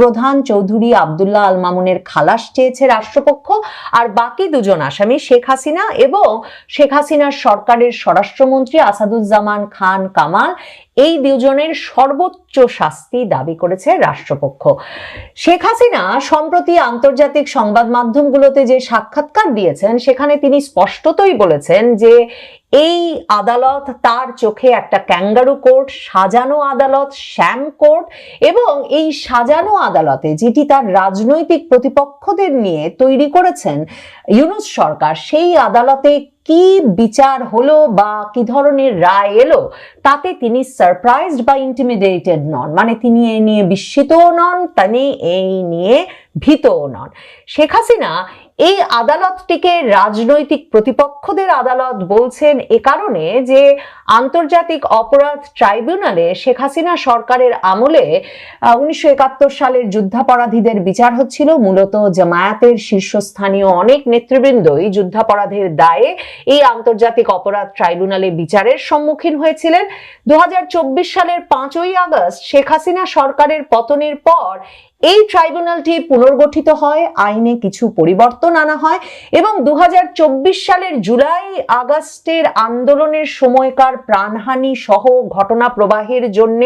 প্রধান চৌধুরী আবদুল্লাহ আল মামুনের খালাস চেয়েছে রাষ্ট্রপক্ষ, আর বাকি দুজন আসামি শেখ হাসিনা এবং শেখ হাসিনার সরকারের স্বরাষ্ট্রমন্ত্রী আসাদুজ্জামান খান কামাল, এই দুজনের সর্বোচ্চ শাস্তি দাবি করেছে রাষ্ট্রপক্ষ। শেখ হাসিনা সম্প্রতি আন্তর্জাতিক সংবাদ মাধ্যমগুলোতে যে সাক্ষাৎকার দিয়েছেন, সেখানে তিনি স্পষ্টতই বলেছেন যে এই আদালত তার চোখে একটা ক্যাঙ্গারু কোর্ট, সাজানো আদালত, শ্যাম কোর্ট এবং এই সাজানো আদালতে যেটি তার রাজনৈতিক প্রতিপক্ষদের নিয়ে তৈরি করেছেন ইউনুস সরকার, সেই আদালতে কি বিচার হলো বা কি ধরনের রায় এলো তাতে তিনি সারপ্রাইজড বা ইন্টিমিডেটেড নন। মানে তিনি এই নিয়ে বিস্মিতও নন, তিনি এই নিয়ে ভীতও নন। শেখ হাসিনা এই আদালতটিকে রাজনৈতিক প্রতিপক্ষদের আদালত বলছেন এ কারণে যে আন্তর্জাতিক অপরাধ ট্রাইব্যুনালে শেখ হাসিনা সরকারের আমলে উনিশশো একাত্তর সালের যুদ্ধাপরাধীদের বিচার হচ্ছিল। মূলত জামায়াতের শীর্ষস্থানীয় অনেক নেতৃবৃন্দই যুদ্ধাপরাধের দায়ে এই আন্তর্জাতিক অপরাধ ট্রাইব্যুনালে বিচারের সম্মুখীন হয়েছিলেন। দু হাজার চব্বিশ সালের পাঁচই আগস্ট শেখ হাসিনা সরকারের পতনের পর এই ট্রাইব্যুনালটি পুনর্গঠিত হয়, আইনে কিছু পরিবর্তন আনা হয় এবং দু হাজার চব্বিশ সালের জুলাই আগস্টের আন্দোলনের সময়কার প্রাণহানি সহ ঘটনা প্রবাহের জন্য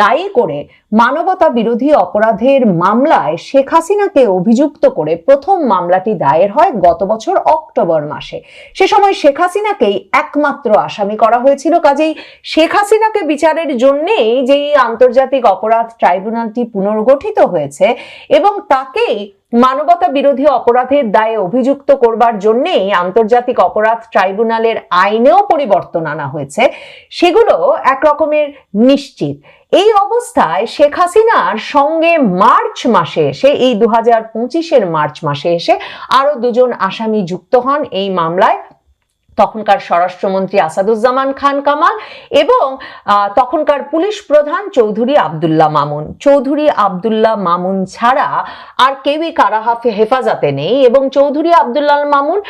দায়ী করে মানবতা বিরোধী অপরাধের মামলায় শেখ হাসিনাকে অভিযুক্ত করে প্রথম মামলাটি দায়ের হয় গত বছর অক্টোবর মাসে। সে সময় শেখ হাসিনাকেই একমাত্র আসামি করা হয়েছিল। কাজেই শেখ হাসিনাকে বিচারের জন্যেই যেই আন্তর্জাতিক অপরাধ ট্রাইব্যুনালটি পুনর্গঠিত হয়েছে এবং তাকেই মানবতা বিরোধী অপরাধের দায়ে অভিযুক্ত করবার জন্যেই আন্তর্জাতিক অপরাধ ট্রাইব্যুনালের আইনেও পরিবর্তন আনা হয়েছে। সেগুলো একরকমের নিশ্চিত। এই অবস্থায় শেখ হাসিনার সঙ্গে মার্চ মাসে এসে, এই দু হাজার মার্চ মাসে এসে আরও দুজন আসামি যুক্ত হন এই মামলায়। তখনকার স্বরাষ্ট্রমন্ত্রী আসাদুজ্জামান খান কামাল এবং তখনকার পুলিশ প্রধান চৌধুরী আবদুল্লাহ মামুন। চৌধুরী আবদুল্লাহ মামুন ছাড়া আর কেউই কারাহাফে হেফাজতে নেই এবং চৌধুরী আবদুল্লাহ মামুন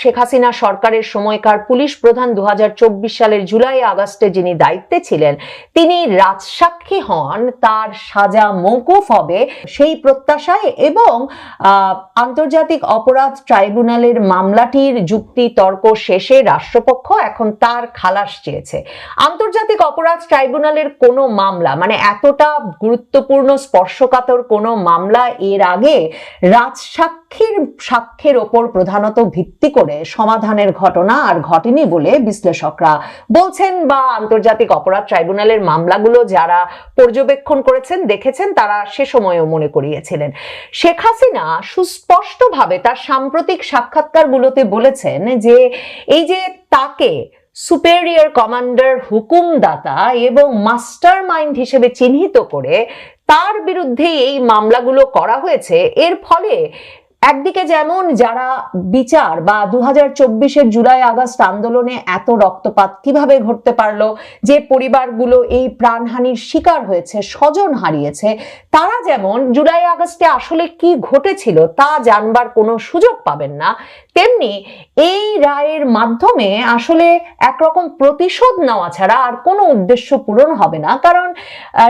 শেখ হাসিনা সরকারের সময়কার পুলিশ প্রধান দু হাজার চব্বিশ সালের জুলাই আগস্টে যিনি দায়িত্বে ছিলেন, তিনি রাজসাক্ষী হন, তার সাজা মৌকুফ হবে সেই প্রত্যাশায় এবং আন্তর্জাতিক অপরাধ ট্রাইব্যুনালের মামলাটির যুক্তি তর্ক শেষে রাষ্ট্রপক্ষ এখন তার খালাস চেয়েছে। আন্তর্জাতিক অপরাধ ট্রাইব্যুনালের কোনো মামলা মানে এতটা গুরুত্বপূর্ণ স্পর্শকাতর কোনো মামলা এর আগে রাজসাক্ষীর সাক্ষ্যের ওপর প্রধানত ভিত্তি করে সমাধানের ঘটনা আর ঘটেনি বলে বিশ্লেষকরা বলছেন বা আন্তর্জাতিক অপরাধ ট্রাইব্যুনালের মামলাগুলো যারা পর্যবেক্ষণ করেছেন, দেখেছেন, তারা সে সময়ও মনে করিয়েছিলেন। শেখ হাসিনা সুস্পষ্টভাবে তার সাম্প্রতিক সাক্ষাৎকারগুলোতে বলেছেন যে এই যে তাকে সুপেরিয়র কমান্ডার হুকুমদাতা এবং মাস্টার মাইন্ড হিসেবে চিহ্নিত করে তার বিরুদ্ধে এই মামলাগুলো করা হয়েছে, এর ফলে একদিকে যেমন যারা বিচার বা দু হাজার জুলাই আগস্ট আন্দোলনে এত রক্তপাত কীভাবে ঘটতে পারল, যে পরিবারগুলো এই প্রাণহানির শিকার হয়েছে, স্বজন হারিয়েছে, তারা যেমন জুলাই আগস্টে আসলে কি ঘটেছিল তা জানবার কোনো সুযোগ পাবেন না, তেমনি এই রায়ের মাধ্যমে আসলে একরকম প্রতিশোধ নেওয়া ছাড়া আর কোনো উদ্দেশ্য পূরণ হবে না। কারণ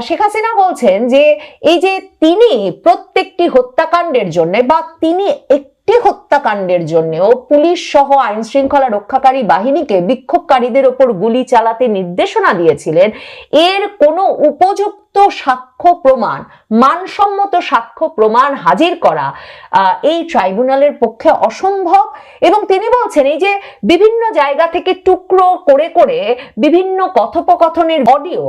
শেখ হাসিনা বলছেন যে এই যে তিনি প্রত্যেকটি হত্যাকাণ্ডের জন্য বা তিনি একটি হত্যাকাণ্ডের জন্যও পুলিশ সহ আইন শৃঙ্খলা রক্ষাকারী বাহিনীকে বিক্ষোভকারীদের ওপর গুলি চালাতে নির্দেশনা দিয়েছিলেন। এর কোনো উপযুক্ত সাক্ষ্য প্রমাণ, মানসম্মত সাক্ষ্য প্রমাণ হাজির করা এই ট্রাইব্যুনালের পক্ষে অসম্ভব। এবং তিনি বলছেন, এই যে বিভিন্ন জায়গা থেকে টুকরো করে করে বিভিন্ন কথোপকথনের অডিও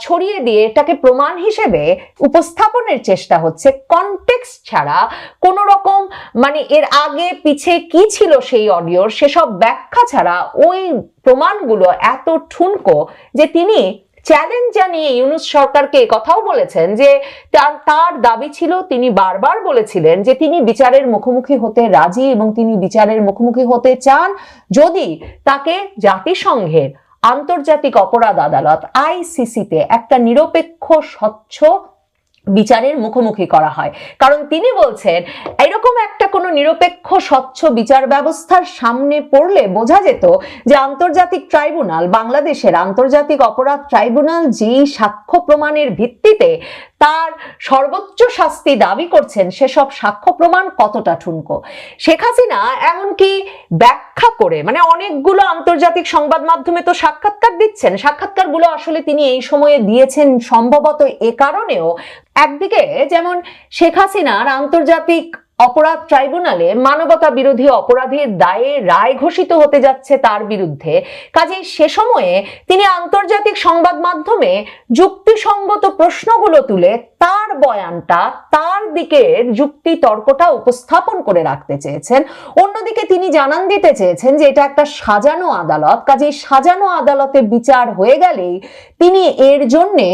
ছড়িয়ে দিয়ে এটাকে প্রমাণ হিসেবে উপস্থাপনের চেষ্টা হচ্ছে কনটেক্সট ছাড়া কোন রকম মানে এর আগে পিছে কি ছিল সেই অডিওর সেসব ব্যাখ্যা ছাড়া ওই প্রমাণগুলো এত ঠুনকো যে তিনি চ্যালেঞ্জ জানিয়ে ইউনুস সরকারকে কথাও বলেছেন যে তার তার দাবি ছিল, তিনি বারবার বলেছিলেন যে তিনি বিচারের মুখোমুখি হতে রাজি এবং তিনি বিচারের মুখোমুখি হতে চান যদি তাকে জাতিসংঘের আন্তর্জাতিক অপরাধ আদালত আইসিসিতে একটা নিরপেক্ষ, স্বচ্ছ বিচারের মুখোমুখি করা হয়। কারণ তিনি বলছেন, এরকম একটা কোনো নিরপেক্ষ, স্বচ্ছ বিচার ব্যবস্থার সামনে পড়লে বোঝা যেত যে আন্তর্জাতিক ট্রাইব্যুনাল, বাংলাদেশের আন্তর্জাতিক অপরাধ ট্রাইব্যুনাল যেই সাক্ষ্য প্রমাণের ভিত্তিতে তার সর্বোচ্চ শাস্তি দাবি করছেন সেসব সাক্ষ্য প্রমাণ কতটা ঠুনকো? শেখ হাসিনা এমনকি ব্যাখ্যা করে মানে অনেকগুলো আন্তর্জাতিক সংবাদ মাধ্যমে তো সাক্ষাৎকার দিচ্ছেন। সাক্ষাৎকারগুলো আসলে তিনি এই সময়ে দিয়েছেন সম্ভবত এ কারণেও। একদিকে যেমন শেখ হাসিনার আন্তর্জাতিক অপরাধ ট্রাইব্যুনালে মানবতা বিরোধী অপরাধের দায়ে রায় ঘোষিত হতে যাচ্ছে তার বিরুদ্ধে। কাজে সে সময়ে তিনি আন্তর্জাতিক সংবাদ মাধ্যমে যুক্তিসঙ্গত প্রশ্নগুলো তুলে তার বয়ানটা তার দিকের যুক্তি তর্কটা উপস্থাপন করে রাখতে চেয়েছেন। অন্যদিকে তিনি জানান দিতে চেয়েছেন যে এটা একটা সাজানো আদালত। কাজে সাজানো আদালতে বিচার হয়ে গেলেই তিনি এর জন্যে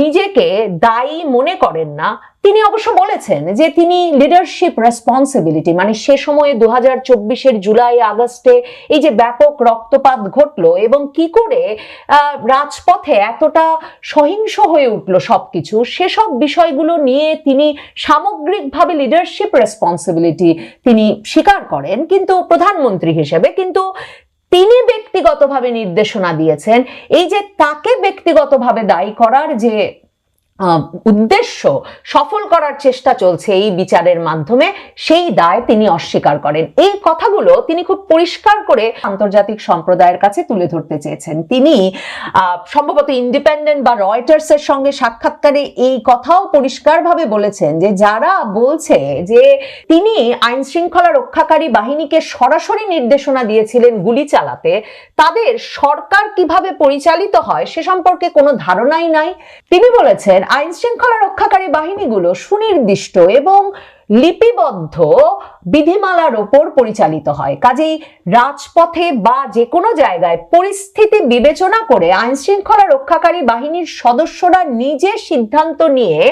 নিজেকে দায়ী মনে করেন না। তিনি অবশ্য বলেছেন যে তিনি লিডারশিপ রেসপন্সিবিলিটি মানে সে সময়ে দু হাজার জুলাই, আগস্টে এই যে ব্যাপক রক্তপাত ঘটলো এবং কি করে রাজপথে এতটা সহিংস হয়ে উঠল সবকিছু, সেসব বিষয়গুলো নিয়ে তিনি সামগ্রিকভাবে লিডারশিপ রেসপন্সিবিলিটি তিনি স্বীকার করেন, কিন্তু প্রধানমন্ত্রী হিসেবে, কিন্তু তিনি ব্যক্তিগতভাবে নির্দেশনা দিয়েছেন, এই যে তাকে ব্যক্তিগতভাবে দায়ী করার যে উদ্দেশ্য সফল করার চেষ্টা চলছে এই বিচারের মাধ্যমে, সেই দায় তিনি অস্বীকার করেন। এই কথাগুলো তিনি খুব পরিষ্কার করে আন্তর্জাতিক সম্প্রদায়ের কাছে তুলে ধরতে চেয়েছেন। তিনি সম্ভবত ইন্ডিপেন্ডেন্ট বা রয়টার্স এর সঙ্গে সাক্ষাৎকারে এই কথাও পরিষ্কারভাবে বলেছেন যে, যারা বলছে যে, তিনি আইন শৃঙ্খলা রক্ষাকারী বাহিনীকে সরাসরি নির্দেশনা দিয়েছিলেন গুলি চালাতে, তাদের সরকার কীভাবে পরিচালিত হয় সে সম্পর্কে কোনো ধারণাই নাই। তিনি বলেছেন আইন শৃঙ্খলা রক্ষাকারী বাহিনীগুলো সুনির্দিষ্ট এবং লিপিবদ্ধ বিধিমালার ওপর পরিচালিত হয়। কাজেই রাজপথে বা যে কোনো জায়গায় পরিস্থিতি বিবেচনা করে আইন শৃঙ্খলা রক্ষাকারী বাহিনীর সদস্যরা নিজে সিদ্ধান্ত নিয়ে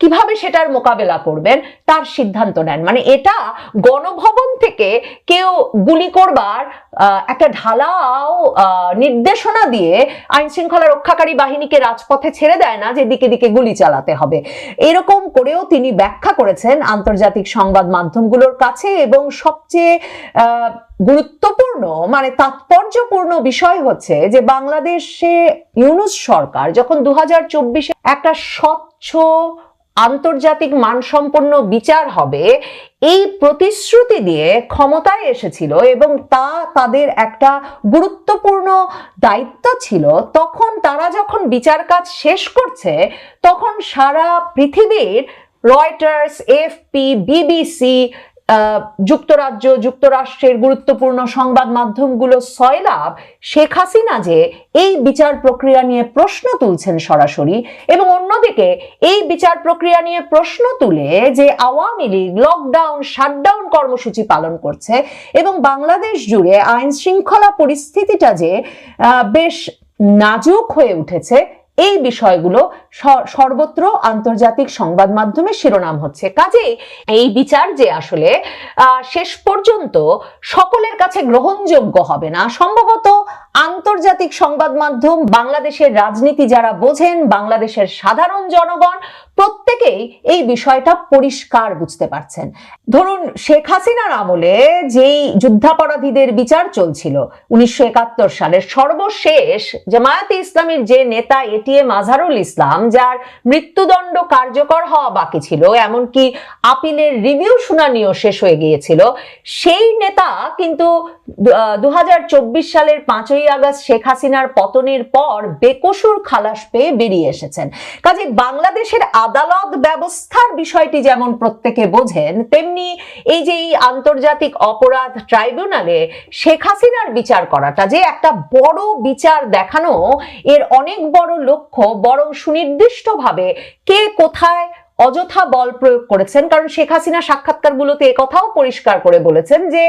কীভাবে সেটার মোকাবেলা করবেন তার সিদ্ধান্ত নেন। মানে এটা গণভবন থেকে কেউ গুলি করবার একটা ঢালাও নির্দেশনা দিয়ে আইন শৃঙ্খলা রক্ষাকারী বাহিনীকে রাজপথে ছেড়ে দেয় না যে দিকে দিকে গুলি চালাতে হবে। এরকম করেও তিনি ব্যাখ্যা করেছেন আন্তর্জাতিক সংবাদ মাধ্যমগুলোর কাছে এবং সবচেয়ে গুরুত্বপূর্ণ মানে তাৎপর্যপূর্ণ বিষয় হচ্ছে যে বাংলাদেশে ইউনুস সরকার যখন দু হাজার একটা স্বচ্ছ আন্তর্জাতিক মানসম্পন্ন বিচার হবে, এই প্রতিশ্রুতি দিয়ে ক্ষমতায় এসেছিল এবং তা তাদের একটা গুরুত্বপূর্ণ দায়িত্ব ছিল। তখন তারা যখন বিচার কাজ শেষ করছে, তখন সারা পৃথিবীর রয়টার্স, এফপি, বিবিসি যুক্তরাজ্য, যুক্তরাষ্ট্রের গুরুত্বপূর্ণ সংবাদ মাধ্যমগুলো সয়লাভ শেখ হাসিনা যে এই বিচার প্রক্রিয়া নিয়ে প্রশ্ন তুলছেন সরাসরি এবং অন্যদিকে এই বিচার প্রক্রিয়া নিয়ে প্রশ্ন তুলে যে আওয়ামী লীগ লকডাউন শাটডাউন কর্মসূচি পালন করছে এবং বাংলাদেশ জুড়ে আইন শৃঙ্খলা পরিস্থিতিটা যে বেশ নাজুক হয়ে উঠেছে, এই বিষয়গুলো সর্বত্র আন্তর্জাতিক সংবাদ মাধ্যমে শিরোনাম হচ্ছে। কাজেই এই বিচার যে আসলে শেষ পর্যন্ত সকলের কাছে গ্রহণযোগ্য হবে না। সম্ভবত আন্তর্জাতিক সংবাদ মাধ্যম, বাংলাদেশের রাজনীতি যারা বোঝেন, বাংলাদেশের সাধারণ জনগণ, প্রত্যেকেই এই বিষয়টা পরিষ্কার বুঝতে পারছেন। ধরুন, শেখ হাসিনার আমলে যেই যুদ্ধাপরাধীদের বিচার চলছিল, উনিশশো একাত্তর সালের সর্বশেষ জামায়াতে ইসলামীর যে নেতা এটিএম আজহারুল ইসলাম যার মৃত্যুদণ্ড কার্যকর হওয়া বাকি ছিল, এমনকি আপিলের রিভিউ শুনানিও শেষ হয়ে গিয়েছিল। সেই নেতা কিন্তু দু সালের পাঁচই আগস্ট শেখ হাসিনার পতনের পর বেকসুর খালাস পেয়ে বেরিয়ে এসেছেন। কাজে বাংলাদেশের আদালত ব্যবস্থার বিষয়টি যেমন প্রত্যেকে বোঝেন, তেমনি এই যে এই আন্তর্জাতিক অপরাধ ট্রাইব্যুনালে শেখ হাসিনার বিচার করাটা যে একটা বড় বিচার দেখানো, এর অনেক বড় লক্ষ্য, বরং সুনির্দিষ্টভাবে কে কোথায় অযথা বল প্রয়োগ করেছেন, কারণ শেখ হাসিনা সাক্ষাৎকারগুলোতে কথাও পরিষ্কার করে বলেছেন যে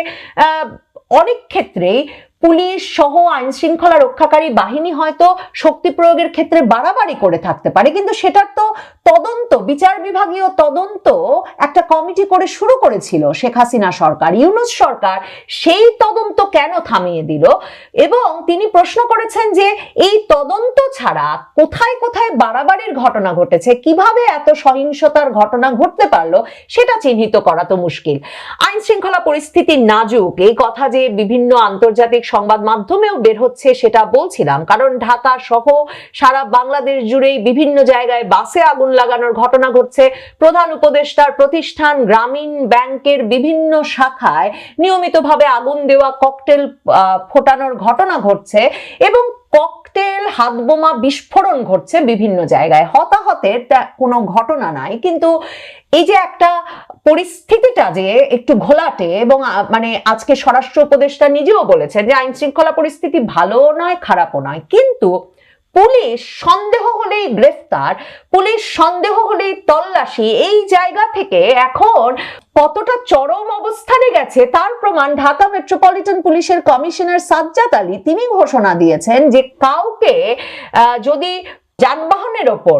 অনেক ক্ষেত্রেই পুলিশ সহ আইন শৃঙ্খলা রক্ষাকারী বাহিনী হয়তো শক্তি প্রয়োগের ক্ষেত্রে বাড়াবাড়ি করে থাকতে পারে, কিন্তু সেটার তো তদন্ত, বিচার বিভাগীয় তদন্ত একটা কমিটি করে শুরু করেছিল শেখ হাসিনা সরকার, ইউনুস সরকার। সেই তদন্ত কেন থামিয়ে দিল? এবং তিনি প্রশ্ন করেছেন যে এই তদন্ত ছাড়া কোথায় কোথায় বাড়াবাড়ির ঘটনা ঘটেছে, কীভাবে এত সহিংসতার ঘটনা ঘটতে পারল, সেটা চিহ্নিত করা তো মুশকিল। আইন শৃঙ্খলা পরিস্থিতি নাজুক, এই কথা যে বিভিন্ন আন্তর্জাতিক সংবাদ মাধ্যমেও বের হচ্ছে সেটা বলছিলাম। কারণ ঢাকা সহ সারা বাংলাদেশ জুড়েই বিভিন্ন জায়গায় বাসে আগুন লাগানোর ঘটনা ঘটছে। প্রধান উপদেষ্টার প্রতিষ্ঠান গ্রামীণ ব্যাংকের বিভিন্ন শাখায় নিয়মিতভাবে আগুন দেওয়া ককটেল ফোটানোর ঘটনা ঘটছে এবং ককটেল, হাতবোমা বিস্ফোরণ ঘটছে বিভিন্ন জায়গায়। হতাহতের কোনো ঘটনা নাই। কিন্তু এই যে একটা পরিস্থিতিটা যে একটু ঘোলাটে এবং মানে আজকে স্বরাষ্ট্র উপদেষ্টা নিজেও বলেছেন যে আইন শৃঙ্খলা পরিস্থিতি ভালো নয়, খারাপও নয়। কিন্তু পুলিশ সন্দেহ হলেই গ্রেফতার, পুলিশ সন্দেহ হলেই তল্লাশি, এই জায়গা থেকে এখন কতটা চরম অবস্থানে গেছে তার প্রমাণ ঢাকা মেট্রোপলিটন পুলিশের কমিশনার সাজ্জাদ আলী। তিনি ঘোষণা দিয়েছেন যে কাউকে যদি যানবাহনের ওপর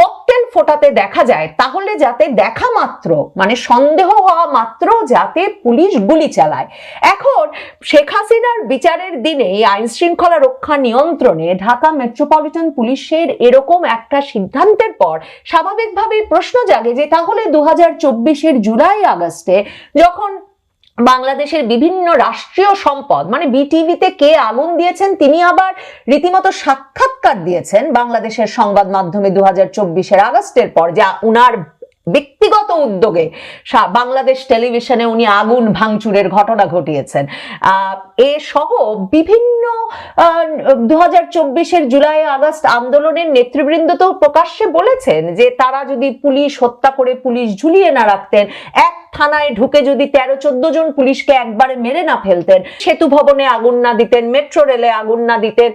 ককটেল ফোটাতে দেখা যায়, তাহলে যাতে দেখা মাত্র মানে সন্দেহ হওয়া মাত্র যাতে পুলিশ গুলি চালায়। এখন শেখ হাসিনার বিচারের দিনে আইন শৃঙ্খলা রক্ষা নিয়ন্ত্রণে ঢাকা মেট্রোপলিটন পুলিশের এরকম একটা সিদ্ধান্তের পর স্বাভাবিকভাবেই প্রশ্ন জাগে যে তাহলে দু হাজার জুলাই আগস্টে যখন বাংলাদেশের বিভিন্ন রাষ্ট্রীয় সম্পদ মানে বিটিভিতে কে আগুন দিয়েছেন, তিনি আবার রীতিমতো সাক্ষাৎকার দিয়েছেন বাংলাদেশের সংবাদ মাধ্যমে দু হাজার আগস্টের পর, যা উনার ব্যক্তিগত উদ্যোগে বাংলাদেশ টেলিভিশনে উনি আগুন ভাঙচুরের ঘটনা ঘটিয়েছেন। এ সহ বিভিন্ন দু হাজার জুলাই, আগস্ট আন্দোলনের নেতৃবৃন্দ তো প্রকাশ্যে বলেছেন যে তারা যদি পুলিশ হত্যা করে পুলিশ ঝুলিয়ে না রাখতেন, এক থানায় ঢুকে যদি তেরো, চোদ্দ জন পুলিশকে একবারে মেরে না ফেলতেন, সেতু ভবনে আগুন না দিতেন, মেট্রো রেলে আগুন না দিতেন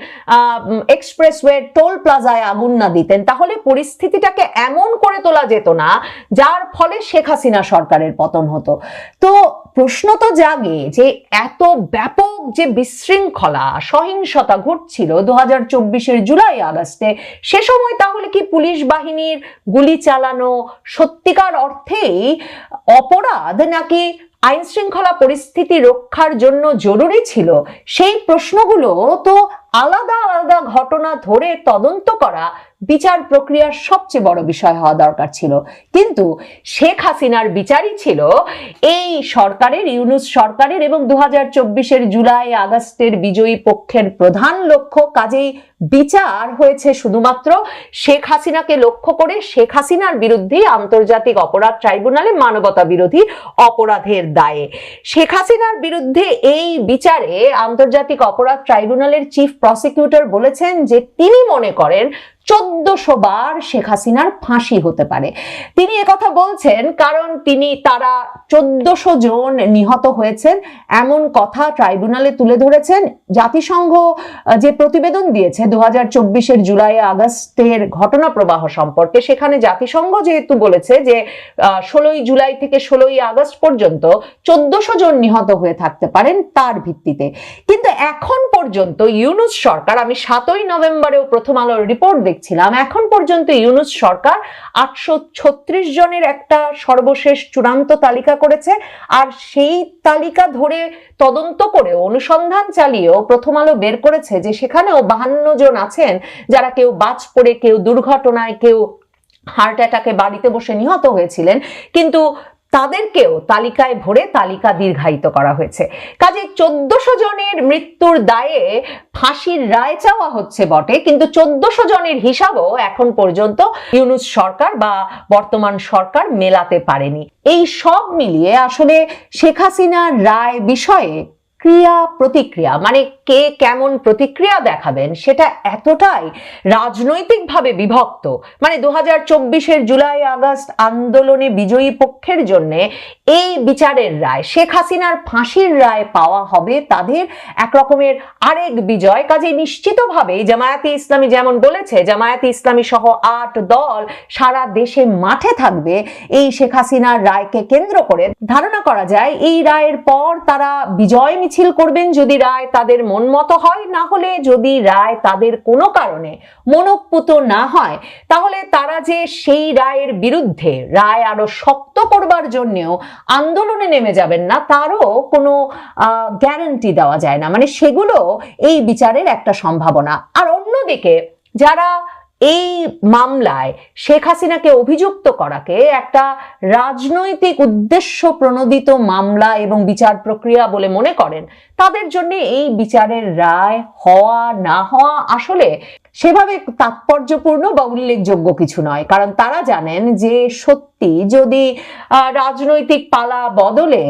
এক্সপ্রেসওয়ে টোল প্লাজায় আগুন না দিতেন, তাহলে পরিস্থিতিটাকে এমন করে তোলা যেত না, যার ফলে শেখ হাসিনা সরকারের পতন হতো। তো প্রশ্ন তো জাগে যে এত ব্যাপক যে বিশৃঙ্খলা, সহিংসতা ঘটছিল দু হাজার জুলাই আগস্টে, সে সময় তাহলে কি পুলিশ বাহিনীর গুলি চালানো সত্যিকার অর্থেই অপরাধ নাকি আইন শৃঙ্খলা পরিস্থিতি রক্ষার জন্য জরুরি ছিল? সেই প্রশ্নগুলো তো আলাদা আলাদা ঘটনা ধরে তদন্ত করা বিচার প্রক্রিয়ার সবচেয়ে বড় বিষয় হওয়া দরকার ছিল। কিন্তু শেখ হাসিনার বিচারই ছিল এই সরকারের, ইউনুস সরকারের এবং দু হাজার জুলাই আগস্টের বিজয়ী পক্ষের প্রধান লক্ষ্য কাজেই বিচার হয়েছে শুধুমাত্র শেখ হাসিনাকে লক্ষ্য করে। শেখ হাসিনার বিরুদ্ধে আন্তর্জাতিক অপরাধ ট্রাইব্যুনালে মানবতা বিরোধী অপরাধের দায়ে। শেখ হাসিনার বিরুদ্ধে এই বিচারে আন্তর্জাতিক অপরাধ ট্রাইব্যুনালের চিফ প্রসিকিউটর বলেছেন যে তিনি মনে করেন চোদ্দশো বার শেখ হাসিনার ফাঁসি হতে পারে। তিনি একথা বলছেন, কারণ তিনি তারা চোদ্দশো জন নিহত হয়েছেন। এমন কথা ট্রাইব্যুনালে তুলে ধরেছেন। জাতিসংঘ যে প্রতিবেদন দিয়েছে দু হাজার জুলাই আগস্টের ঘটনা প্রবাহ সম্পর্কে সেখানে জাতিসংঘ যেহেতু বলেছে যে ষোলোই জুলাই থেকে ষোলোই আগস্ট পর্যন্ত চোদ্দশো জন নিহত হয়ে থাকতে পারেন তার ভিত্তিতে। কিন্তু এখন পর্যন্ত ইউনুস সরকার, আমি সাতই নভেম্বরেও প্রথম আলোর রিপোর্ট দেখছিলাম, এখন পর্যন্ত ইউনুস সরকার আটশো ছত্রিশ জনের একটা সর্বশেষ চূড়ান্ত তালিকা করেছে। আর সেই তালিকা ধরে তদন্ত করে অনুসন্ধান চালিয়েও প্রথম আলো বের করেছে যে সেখানেও বাহান্ন জন আছেন যারা কেউ বাজ পড়ে, কেউ দুর্ঘটনায়, কেউ হার্ট অ্যাটাকে বাড়িতে বসে নিহত হয়েছিলেন, কিন্তু তাদেরকেও তালিকায় ভরে তালিকা দীর্ঘায়িত করা হয়েছে। কাজে চোদ্দশো জনের মৃত্যুর দায়ে ফাঁসির রায় চাওয়া হচ্ছে বটে, কিন্তু চোদ্দশো জনের হিসাবও এখন পর্যন্ত ইউনুস সরকার বা বর্তমান সরকার মেলাতে পারেনি। এই সব মিলিয়ে আসলে শেখ হাসিনার রায় বিষয়ে ক্রিয়া প্রতিক্রিয়া মানে কে কেমন প্রতিক্রিয়া দেখাবেন, সেটা এতটাই রাজনৈতিকভাবে বিভক্ত। মানে দু হাজার চব্বিশের জুলাই আগস্ট আন্দোলনে বিজয়ী পক্ষের জন্য এই বিচারের রায়, শেখ হাসিনার ফাঁসির রায় পাওয়া হবে তাদের এক রকমের আরেক বিজয়। কাজে নিশ্চিতভাবে জামায়াতে ইসলামী যেমন বলেছে, জামায়াতে ইসলামী সহ আট দল সারা দেশে মাঠে থাকবে। এই শেখ হাসিনার রায়কে কেন্দ্র করে ধারণা করা যায়, এই রায়ের পর তারা বিজয় মিছিল মিছিল করবেন যদি রায় তাদের মন মতো হয়, না হলে যদি রায় তাদের কোনো কারণে মনঃপুত না হয়, তাহলে তারা যে সেই রায়ের বিরুদ্ধে রায় আরও শক্ত করবার জন্যেও আন্দোলনে নেমে যাবেন না, তারও কোনো গ্যারান্টি দেওয়া যায় না। মানে সেগুলো এই বিচারের একটা সম্ভাবনা। আর অন্যদিকে যারা এই মামলায় শেখ হাসিনাকে অভিযুক্ত করাকে একটা রাজনৈতিক উদ্দেশ্য প্রণোদিত মামলা এবং বিচার প্রক্রিয়া বলে মনে করেন। তাদের জন্য এই বিচারের রায় হওয়া, না হওয়া আসলে সেভাবে তাৎপর্যপূর্ণ বা উল্লেখযোগ্য কিছু নয়। কারণ তারা জানেন যে সত্যি যদি রাজনৈতিক পালা বদলে